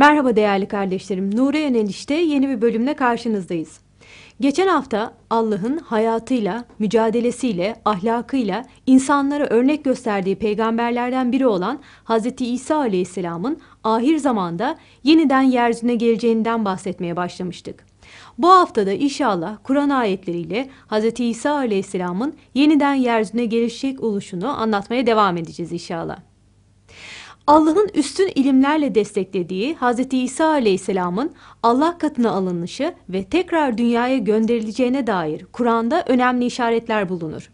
Merhaba değerli kardeşlerim. Nure Yöneliş'te yeni bir bölümle karşınızdayız. Geçen hafta Allah'ın hayatıyla, mücadelesiyle, ahlakıyla insanlara örnek gösterdiği peygamberlerden biri olan Hz. İsa Aleyhisselam'ın ahir zamanda yeniden yeryüzüne geleceğinden bahsetmeye başlamıştık. Bu haftada inşallah Kur'an ayetleriyle Hz. İsa Aleyhisselam'ın yeniden yeryüzüne gelişecek oluşunu anlatmaya devam edeceğiz inşallah. Allah'ın üstün ilimlerle desteklediği Hz. İsa Aleyhisselam'ın Allah katına alınışı ve tekrar dünyaya gönderileceğine dair Kur'an'da önemli işaretler bulunur.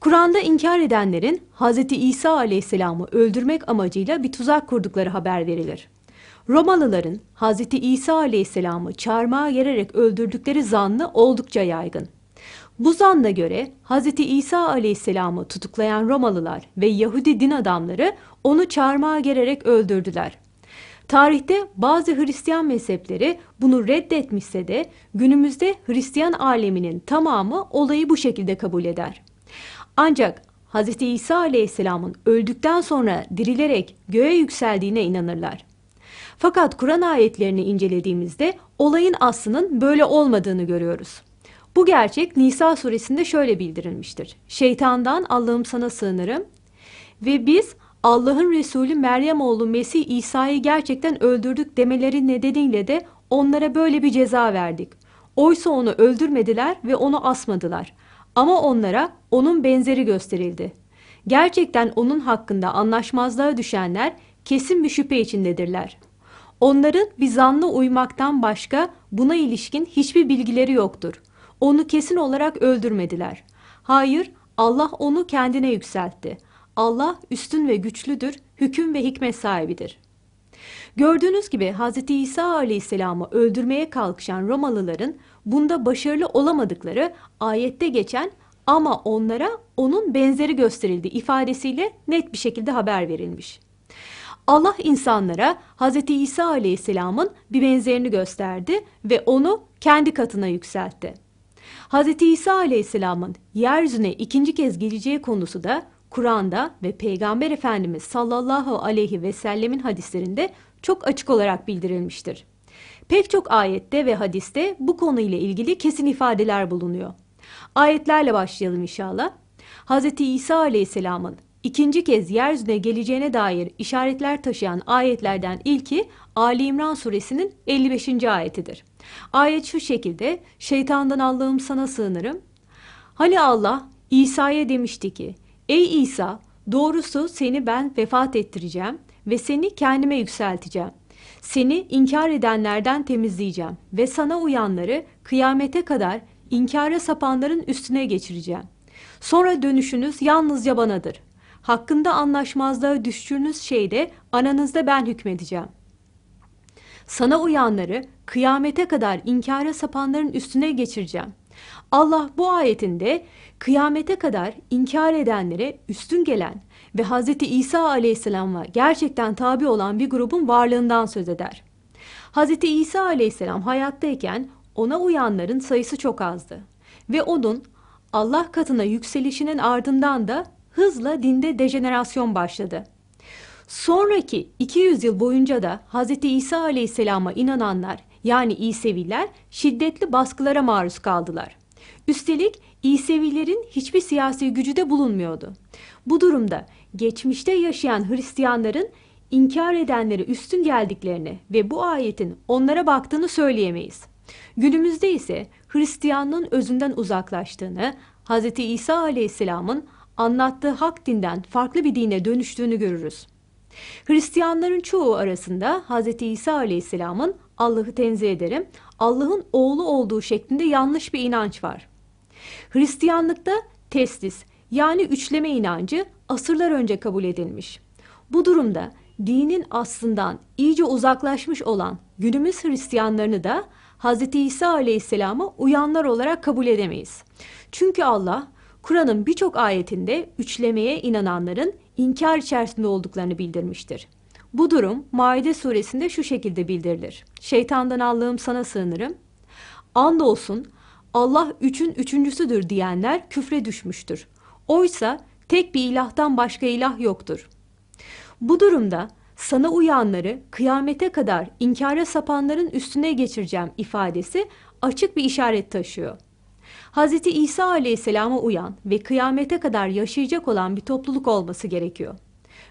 Kur'an'da inkar edenlerin Hz. İsa Aleyhisselam'ı öldürmek amacıyla bir tuzak kurdukları haber verilir. Romalıların Hz. İsa Aleyhisselam'ı çarmıha gererek öldürdükleri zannı oldukça yaygın. Bu zanna göre Hz. İsa aleyhisselamı tutuklayan Romalılar ve Yahudi din adamları onu çarmıha gererek öldürdüler. Tarihte bazı Hristiyan mezhepleri bunu reddetmişse de günümüzde Hristiyan aleminin tamamı olayı bu şekilde kabul eder. Ancak Hz. İsa aleyhisselamın öldükten sonra dirilerek göğe yükseldiğine inanırlar. Fakat Kur'an ayetlerini incelediğimizde olayın aslının böyle olmadığını görüyoruz. Bu gerçek Nisa suresinde şöyle bildirilmiştir. Şeytandan Allah'ım sana sığınırım ve biz Allah'ın Resulü Meryem oğlu Mesih İsa'yı gerçekten öldürdük demeleri nedeniyle de onlara böyle bir ceza verdik. Oysa onu öldürmediler ve onu asmadılar. Ama onlara onun benzeri gösterildi. Gerçekten onun hakkında anlaşmazlığa düşenler kesin bir şüphe içindedirler. Onların bir zanlı uymaktan başka buna ilişkin hiçbir bilgileri yoktur. Onu kesin olarak öldürmediler. Hayır, Allah onu kendine yükseltti. Allah üstün ve güçlüdür, hüküm ve hikmet sahibidir. Gördüğünüz gibi Hz. İsa aleyhisselamı öldürmeye kalkışan Romalıların bunda başarılı olamadıkları ayette geçen ama onlara onun benzeri gösterildi ifadesiyle net bir şekilde haber verilmiş. Allah insanlara Hz. İsa aleyhisselamın bir benzerini gösterdi ve onu kendi katına yükseltti. Hz. İsa aleyhisselamın yeryüzüne ikinci kez geleceği konusu da Kur'an'da ve Peygamber Efendimiz sallallahu aleyhi ve sellemin hadislerinde çok açık olarak bildirilmiştir. Pek çok ayette ve hadiste bu konuyla ilgili kesin ifadeler bulunuyor. Ayetlerle başlayalım inşallah. Hz. İsa aleyhisselamın ikinci kez yeryüzüne geleceğine dair işaretler taşıyan ayetlerden ilki Ali İmran suresinin 55. ayetidir. Ayet şu şekilde şeytandan Allah'ım sana sığınırım. Hani Allah İsa'ya demişti ki ey İsa doğrusu seni ben vefat ettireceğim ve seni kendime yükselteceğim. Seni inkar edenlerden temizleyeceğim ve sana uyanları kıyamete kadar inkara sapanların üstüne geçireceğim. Sonra dönüşünüz yalnızca banadır. Hakkında anlaşmazlığa düştüğünüz şeyde ananızda ben hükmedeceğim. Sana uyanları kıyamete kadar inkara sapanların üstüne geçireceğim. Allah bu ayetinde kıyamete kadar inkar edenlere üstün gelen ve Hz. İsa aleyhisselam'a gerçekten tabi olan bir grubun varlığından söz eder. Hz. İsa aleyhisselam hayattayken ona uyanların sayısı çok azdı ve onun Allah katına yükselişinin ardından da hızla dinde dejenerasyon başladı. Sonraki 200 yıl boyunca da Hz. İsa Aleyhisselam'a inananlar yani İseviler şiddetli baskılara maruz kaldılar. Üstelik İsevilerin hiçbir siyasi gücü de bulunmuyordu. Bu durumda geçmişte yaşayan Hristiyanların inkar edenleri üstün geldiklerini ve bu ayetin onlara baktığını söyleyemeyiz. Günümüzde ise Hristiyanlığın özünden uzaklaştığını, Hz. İsa Aleyhisselam'ın anlattığı hak dinden farklı bir dine dönüştüğünü görürüz. Hristiyanların çoğu arasında Hz. İsa Aleyhisselam'ın Allah'ı tenzih ederim, Allah'ın oğlu olduğu şeklinde yanlış bir inanç var. Hristiyanlıkta testis yani üçleme inancı asırlar önce kabul edilmiş. Bu durumda dinin aslından iyice uzaklaşmış olan günümüz Hristiyanlarını da Hz. İsa Aleyhisselam'a uyanlar olarak kabul edemeyiz. Çünkü Allah Kur'an'ın birçok ayetinde üçlemeye inananların inkar içerisinde olduklarını bildirmiştir. Bu durum Maide suresinde şu şekilde bildirilir. Şeytandan Allah'ım sana sığınırım. Andolsun Allah üçün üçüncüsüdür diyenler küfre düşmüştür. Oysa tek bir ilahtan başka ilah yoktur. Bu durumda sana uyanları kıyamete kadar inkara sapanların üstüne geçireceğim ifadesi açık bir işaret taşıyor. Hz. İsa aleyhisselama uyan ve kıyamete kadar yaşayacak olan bir topluluk olması gerekiyor.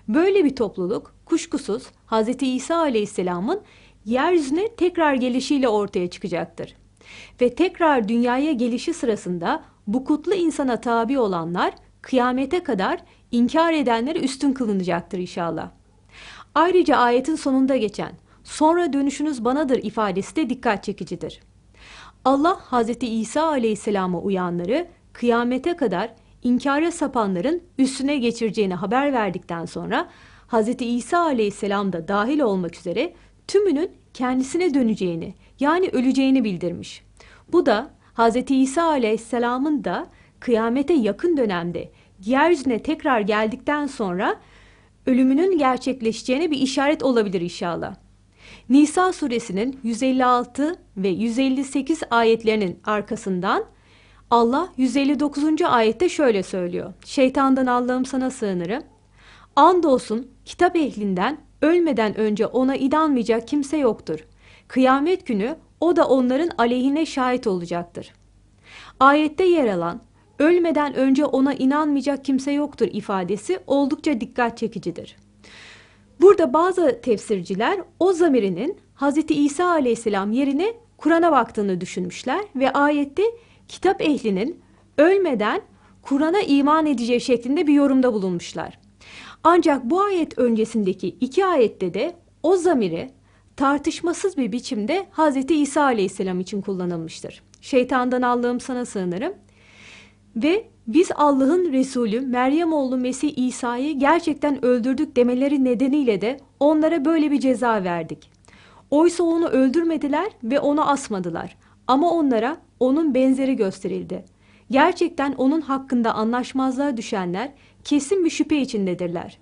Böyle bir topluluk kuşkusuz Hz. İsa aleyhisselamın yeryüzüne tekrar gelişiyle ortaya çıkacaktır. Ve tekrar dünyaya gelişi sırasında bu kutlu insana tabi olanlar kıyamete kadar inkar edenlere üstün kılınacaktır inşallah. Ayrıca ayetin sonunda geçen sonra dönüşünüz banadır ifadesi de dikkat çekicidir. Allah Hz. İsa aleyhisselama uyanları kıyamete kadar inkara sapanların üstüne geçireceğini haber verdikten sonra Hz. İsa aleyhisselam da dahil olmak üzere tümünün kendisine döneceğini yani öleceğini bildirmiş. Bu da Hz. İsa aleyhisselamın da kıyamete yakın dönemde yeryüzüne tekrar geldikten sonra ölümünün gerçekleşeceğine bir işaret olabilir inşallah. Nisa suresinin 156 ve 158 ayetlerinin arkasından Allah 159. ayette şöyle söylüyor. Şeytandan Allah'ım sana sığınırım. Andolsun kitap ehlinden ölmeden önce ona inanmayacak kimse yoktur. Kıyamet günü o da onların aleyhine şahit olacaktır. Ayette yer alan ölmeden önce ona inanmayacak kimse yoktur ifadesi oldukça dikkat çekicidir. Burada bazı tefsirciler o zamirinin Hz. İsa aleyhisselam yerine Kur'an'a baktığını düşünmüşler ve ayette kitap ehlinin ölmeden Kur'an'a iman edeceği şeklinde bir yorumda bulunmuşlar. Ancak bu ayet öncesindeki iki ayette de o zamiri tartışmasız bir biçimde Hz. İsa aleyhisselam için kullanılmıştır. Şeytandan Allah'ım sana sığınırım. Ve biz Allah'ın Resulü Meryem oğlu Mesih İsa'yı gerçekten öldürdük demeleri nedeniyle de onlara böyle bir ceza verdik. Oysa onu öldürmediler ve onu asmadılar. Ama onlara onun benzeri gösterildi. Gerçekten onun hakkında anlaşmazlığa düşenler kesin bir şüphe içindedirler.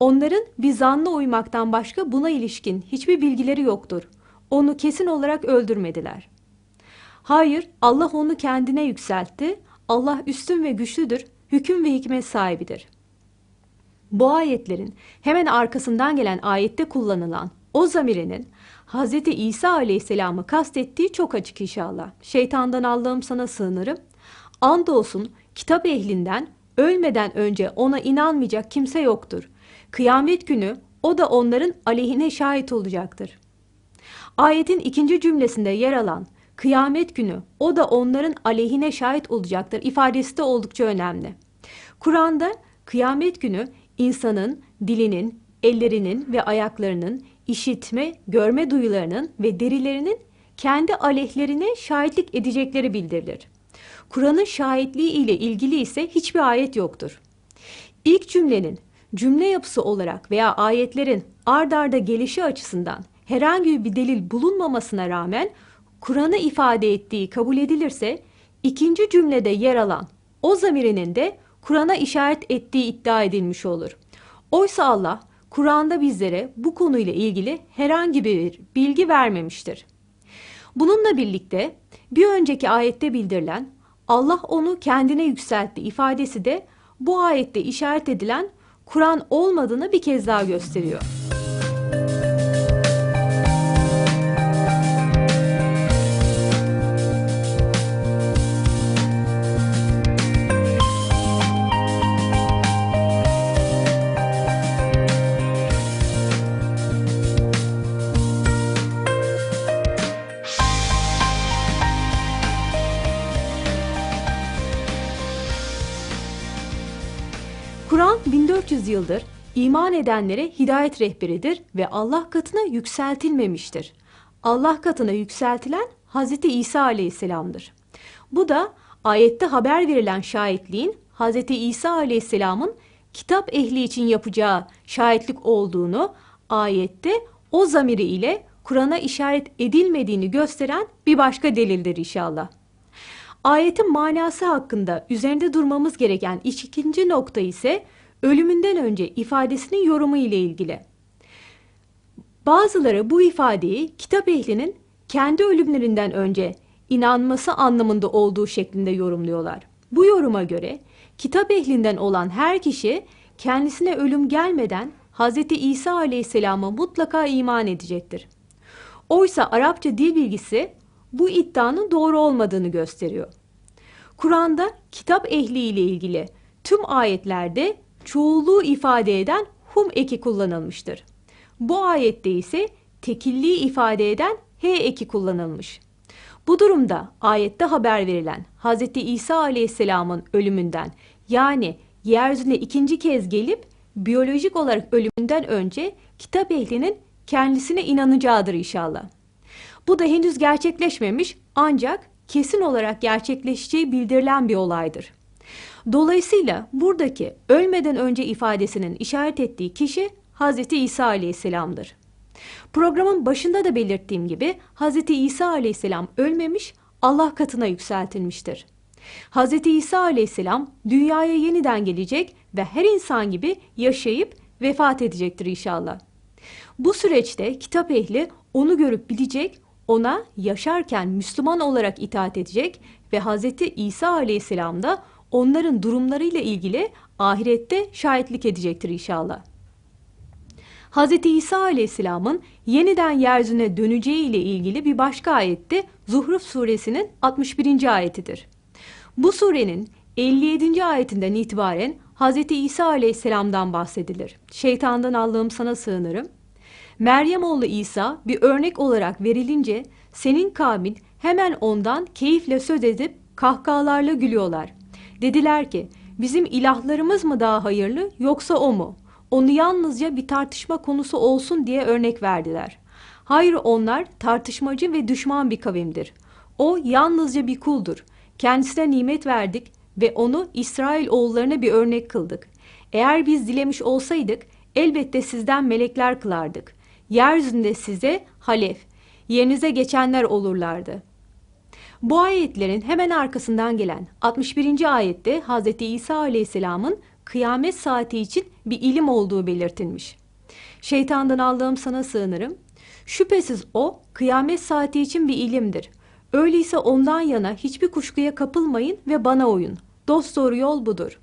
Onların bir zanla uymaktan başka buna ilişkin hiçbir bilgileri yoktur. Onu kesin olarak öldürmediler. Hayır, Allah onu kendine yükseltti. Allah üstün ve güçlüdür, hüküm ve hikmet sahibidir. Bu ayetlerin hemen arkasından gelen ayette kullanılan o zamirinin Hz. İsa aleyhisselamı kastettiği çok açık inşallah. Şeytandan Allah'ım sana sığınırım. Andolsun kitap ehlinden ölmeden önce ona inanmayacak kimse yoktur. Kıyamet günü o da onların aleyhine şahit olacaktır. Ayetin ikinci cümlesinde yer alan kıyamet günü o da onların aleyhine şahit olacaktır ifadesi de oldukça önemli. Kur'an'da kıyamet günü insanın dilinin, ellerinin ve ayaklarının işitme, görme duyularının ve derilerinin kendi aleyhlerine şahitlik edecekleri bildirilir. Kur'an'ın şahitliği ile ilgili ise hiçbir ayet yoktur. İlk cümlenin cümle yapısı olarak veya ayetlerin ard arda gelişi açısından herhangi bir delil bulunmamasına rağmen Kur'an'ı ifade ettiği kabul edilirse ikinci cümlede yer alan o zamirinin de Kur'an'a işaret ettiği iddia edilmiş olur. Oysa Allah Kur'an'da bizlere bu konuyla ilgili herhangi bir bilgi vermemiştir. Bununla birlikte bir önceki ayette bildirilen Allah onu kendine yükseltti ifadesi de bu ayette işaret edilen Kur'an olmadığını bir kez daha gösteriyor. 1400 yıldır iman edenlere hidayet rehberidir ve Allah katına yükseltilmemiştir. Allah katına yükseltilen Hz. İsa aleyhisselamdır. Bu da ayette haber verilen şahitliğin Hz. İsa aleyhisselamın kitap ehli için yapacağı şahitlik olduğunu ayette o zamiri ile Kur'an'a işaret edilmediğini gösteren bir başka delildir inşallah. Ayetin manası hakkında üzerinde durmamız gereken ikinci nokta ise ölümünden önce ifadesinin yorumu ile ilgili. Bazıları bu ifadeyi kitap ehlinin kendi ölümlerinden önce inanması anlamında olduğu şeklinde yorumluyorlar. Bu yoruma göre kitap ehlinden olan her kişi kendisine ölüm gelmeden Hz. İsa aleyhisselama mutlaka iman edecektir. Oysa Arapça dil bilgisi bu iddianın doğru olmadığını gösteriyor. Kur'an'da kitap ehli ile ilgili tüm ayetlerde çoğulluğu ifade eden hum eki kullanılmıştır. Bu ayette ise tekilliği ifade eden he eki kullanılmış. Bu durumda ayette haber verilen Hz. İsa aleyhisselamın ölümünden yani yeryüzüne ikinci kez gelip biyolojik olarak ölümünden önce kitap ehlinin kendisine inanacağıdır inşallah. Bu da henüz gerçekleşmemiş ancak kesin olarak gerçekleşeceği bildirilen bir olaydır. Dolayısıyla buradaki ölmeden önce ifadesinin işaret ettiği kişi Hz. İsa aleyhisselamdır. Programın başında da belirttiğim gibi Hz. İsa aleyhisselam ölmemiş, Allah katına yükseltilmiştir. Hz. İsa aleyhisselam dünyaya yeniden gelecek ve her insan gibi yaşayıp vefat edecektir inşallah. Bu süreçte kitap ehli onu görüp bilecek, ona yaşarken Müslüman olarak itaat edecek ve Hz. İsa aleyhisselam da onların durumlarıyla ilgili ahirette şahitlik edecektir inşallah. Hz. İsa aleyhisselamın yeniden yeryüzüne döneceği ile ilgili bir başka ayette Zuhruf suresinin 61. ayetidir. Bu surenin 57. ayetinden itibaren Hz. İsa aleyhisselamdan bahsedilir. Şeytandan Allah'ım sana sığınırım. Meryem oğlu İsa bir örnek olarak verilince senin kavmin hemen ondan keyifle söz edip kahkahalarla gülüyorlar. Dediler ki bizim ilahlarımız mı daha hayırlı yoksa o mu? Onu yalnızca bir tartışma konusu olsun diye örnek verdiler. Hayır onlar tartışmacı ve düşman bir kavimdir. O yalnızca bir kuldur. Kendisine nimet verdik ve onu İsrail oğullarına bir örnek kıldık. Eğer biz dilemiş olsaydık elbette sizden melekler kılardık. Yeryüzünde size halef, yerinize geçenler olurlardı. Bu ayetlerin hemen arkasından gelen 61. ayette Hz. İsa aleyhisselamın kıyamet saati için bir ilim olduğu belirtilmiş. Şeytandan Allah'ım sana sığınırım. Şüphesiz o kıyamet saati için bir ilimdir. Öyleyse ondan yana hiçbir kuşkuya kapılmayın ve bana uyun. Dost doğru yol budur.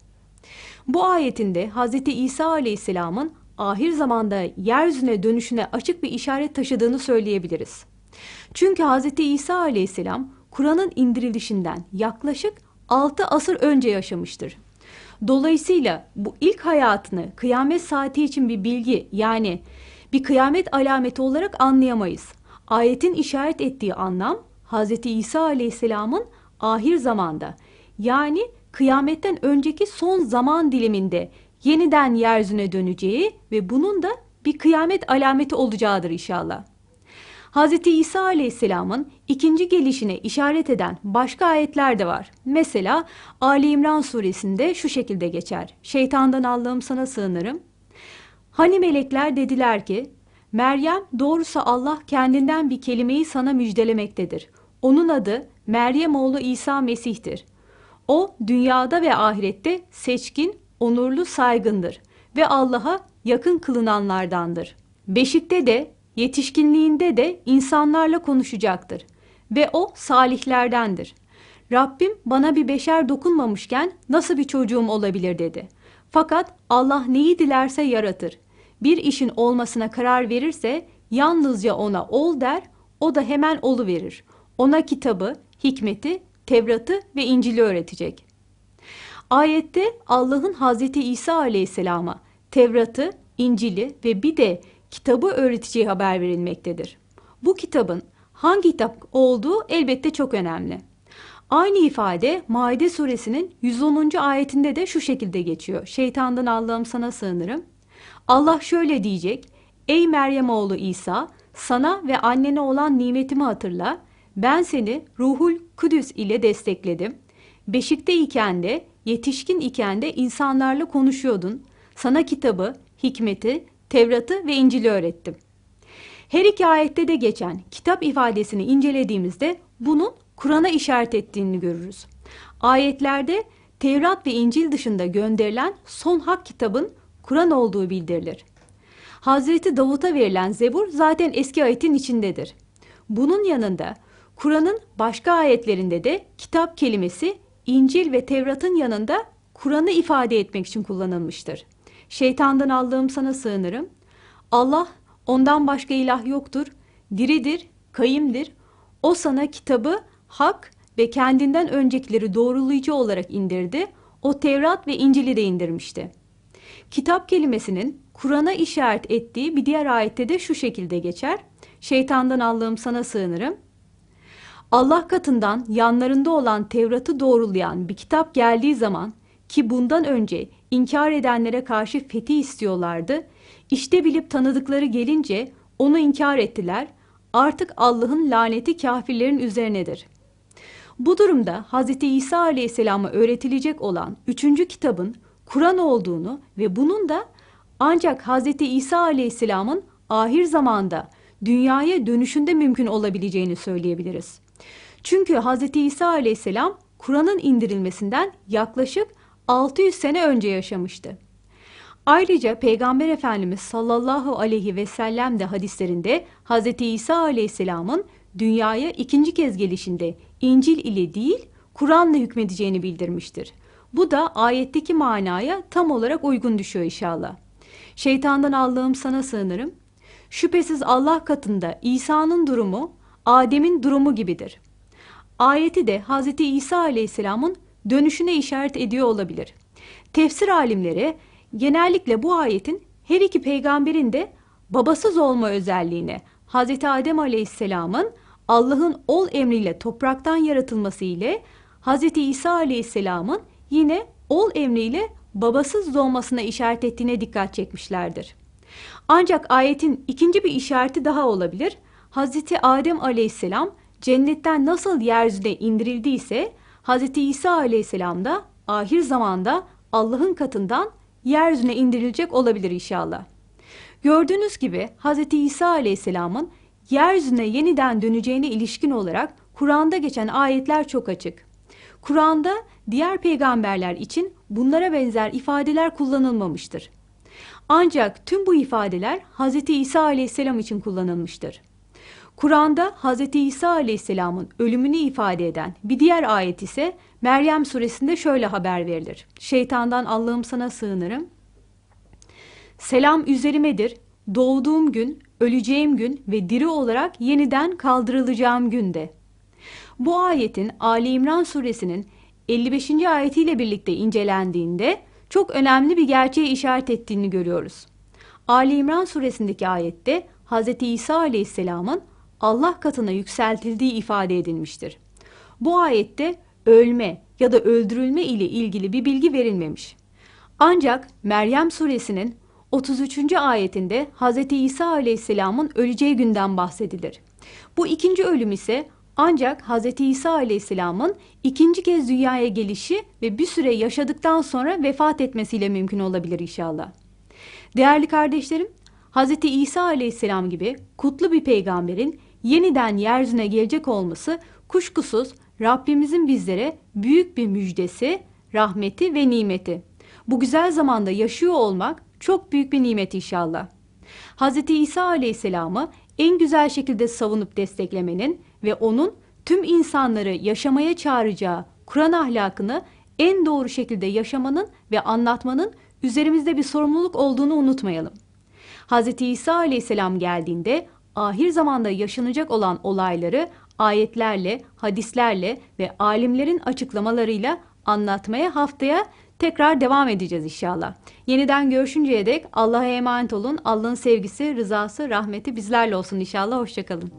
Bu ayetinde Hz. İsa aleyhisselamın ahir zamanda yeryüzüne dönüşüne açık bir işaret taşıdığını söyleyebiliriz. Çünkü Hz. İsa aleyhisselam Kur'an'ın indirilişinden yaklaşık 6 asır önce yaşamıştır. Dolayısıyla bu ilk hayatını kıyamet saati için bir bilgi yani bir kıyamet alameti olarak anlayamayız. Ayetin işaret ettiği anlam Hz. İsa aleyhisselamın ahir zamanda yani kıyametten önceki son zaman diliminde yeniden yeryüzüne döneceği ve bunun da bir kıyamet alameti olacağıdır inşallah. Hz. İsa Aleyhisselam'ın ikinci gelişine işaret eden başka ayetler de var. Mesela Ali İmran suresinde şu şekilde geçer. Şeytandan Allah'ım sana sığınırım. Hani melekler dediler ki, Meryem doğrusu Allah kendinden bir kelimeyi sana müjdelemektedir. Onun adı Meryem oğlu İsa Mesih'tir. O dünyada ve ahirette seçkin, onurlu, saygındır ve Allah'a yakın kılınanlardandır. Beşikte de Yetişkinliğinde de insanlarla konuşacaktır ve o salihlerdendir. Rabbim bana bir beşer dokunmamışken nasıl bir çocuğum olabilir dedi. Fakat Allah neyi dilerse yaratır. Bir işin olmasına karar verirse yalnızca ona ol der, o da hemen olu verir. Ona kitabı, hikmeti, Tevrat'ı ve İncil'i öğretecek. Ayette Allah'ın Hazreti İsa Aleyhisselam'a Tevrat'ı, İncil'i ve bir de kitabı öğreteceği haber verilmektedir. Bu kitabın hangi kitap olduğu elbette çok önemli. Aynı ifade Maide suresinin 110. ayetinde de şu şekilde geçiyor. Şeytandan Allah'ım sana sığınırım. Allah şöyle diyecek. Ey Meryem oğlu İsa sana ve annene olan nimetimi hatırla. Ben seni ruhul kudüs ile destekledim. Beşikte iken de yetişkin iken de insanlarla konuşuyordun. Sana kitabı, hikmeti, Tevrat'ı ve İncil'i öğrettim. Her iki ayette de geçen kitap ifadesini incelediğimizde bunun Kur'an'a işaret ettiğini görürüz. Ayetlerde Tevrat ve İncil dışında gönderilen son hak kitabın Kur'an olduğu bildirilir. Hazreti Davut'a verilen Zebur zaten eski ayetin içindedir. Bunun yanında Kur'an'ın başka ayetlerinde de kitap kelimesi İncil ve Tevrat'ın yanında Kur'an'ı ifade etmek için kullanılmıştır. Şeytandan Allah'ım sana sığınırım. Allah ondan başka ilah yoktur. Diridir, kayımdır. O sana kitabı hak ve kendinden öncekileri doğrulayıcı olarak indirdi. O Tevrat ve İncil'i de indirmişti. Kitap kelimesinin Kur'an'a işaret ettiği bir diğer ayette de şu şekilde geçer. Şeytandan Allah'ım sana sığınırım. Allah katından yanlarında olan Tevrat'ı doğrulayan bir kitap geldiği zaman ki bundan önce inkar edenlere karşı fethi istiyorlardı. İşte bilip tanıdıkları gelince onu inkar ettiler. Artık Allah'ın laneti kafirlerin üzerinedir. Bu durumda Hz. İsa Aleyhisselam'a öğretilecek olan üçüncü kitabın Kur'an olduğunu ve bunun da ancak Hz. İsa Aleyhisselam'ın ahir zamanda dünyaya dönüşünde mümkün olabileceğini söyleyebiliriz. Çünkü Hz. İsa Aleyhisselam Kur'an'ın indirilmesinden yaklaşık 600 sene önce yaşamıştı. Ayrıca Peygamber Efendimiz sallallahu aleyhi ve sellem de hadislerinde Hz. İsa Aleyhisselam'ın dünyaya ikinci kez gelişinde İncil ile değil Kur'an'la hükmedeceğini bildirmiştir. Bu da ayetteki manaya tam olarak uygun düşüyor inşallah. Şeytandan Allah'ım sana sığınırım. Şüphesiz Allah katında İsa'nın durumu Adem'in durumu gibidir. Ayeti de Hz. İsa Aleyhisselam'ın dönüşüne işaret ediyor olabilir. Tefsir alimleri genellikle bu ayetin her iki peygamberin de babasız olma özelliğini Hz. Adem Aleyhisselam'ın Allah'ın ol emriyle topraktan yaratılması ile Hz. İsa Aleyhisselam'ın yine ol emriyle babasız doğmasına işaret ettiğine dikkat çekmişlerdir. Ancak ayetin ikinci bir işareti daha olabilir. Hz. Adem Aleyhisselam cennetten nasıl yeryüzüne indirdiyse Hz. İsa Aleyhisselam da ahir zamanda Allah'ın katından yeryüzüne indirilecek olabilir inşallah. Gördüğünüz gibi Hz. İsa Aleyhisselam'ın yeryüzüne yeniden döneceğine ilişkin olarak Kur'an'da geçen ayetler çok açık. Kur'an'da diğer peygamberler için bunlara benzer ifadeler kullanılmamıştır. Ancak tüm bu ifadeler Hz. İsa Aleyhisselam için kullanılmıştır. Kur'an'da Hz. İsa Aleyhisselam'ın ölümünü ifade eden bir diğer ayet ise Meryem suresinde şöyle haber verilir. Şeytandan Allah'ım sana sığınırım. Selam üzerimedir. Doğduğum gün, öleceğim gün ve diri olarak yeniden kaldırılacağım günde. Bu ayetin Ali İmran suresinin 55. ayetiyle birlikte incelendiğinde çok önemli bir gerçeğe işaret ettiğini görüyoruz. Ali İmran suresindeki ayette Hz. İsa Aleyhisselam'ın Allah katına yükseltildiği ifade edilmiştir. Bu ayette ölme ya da öldürülme ile ilgili bir bilgi verilmemiş. Ancak Meryem suresinin 33. ayetinde Hz. İsa aleyhisselamın öleceği günden bahsedilir. Bu ikinci ölüm ise ancak Hz. İsa aleyhisselamın ikinci kez dünyaya gelişi ve bir süre yaşadıktan sonra vefat etmesiyle mümkün olabilir inşallah. Değerli kardeşlerim, Hz. İsa aleyhisselam gibi kutlu bir peygamberin yeniden yeryüzüne gelecek olması kuşkusuz Rabbimizin bizlere büyük bir müjdesi, rahmeti ve nimeti. Bu güzel zamanda yaşıyor olmak çok büyük bir nimet inşallah. Hz. İsa Aleyhisselam'ı en güzel şekilde savunup desteklemenin ve onun tüm insanları yaşamaya çağıracağı Kur'an ahlakını en doğru şekilde yaşamanın ve anlatmanın üzerimizde bir sorumluluk olduğunu unutmayalım. Hz. İsa Aleyhisselam geldiğinde ahir zamanda yaşanacak olan olayları ayetlerle, hadislerle ve alimlerin açıklamalarıyla anlatmaya haftaya tekrar devam edeceğiz inşallah. Yeniden görüşünceye dek Allah'a emanet olun. Allah'ın sevgisi, rızası, rahmeti bizlerle olsun inşallah. Hoşçakalın.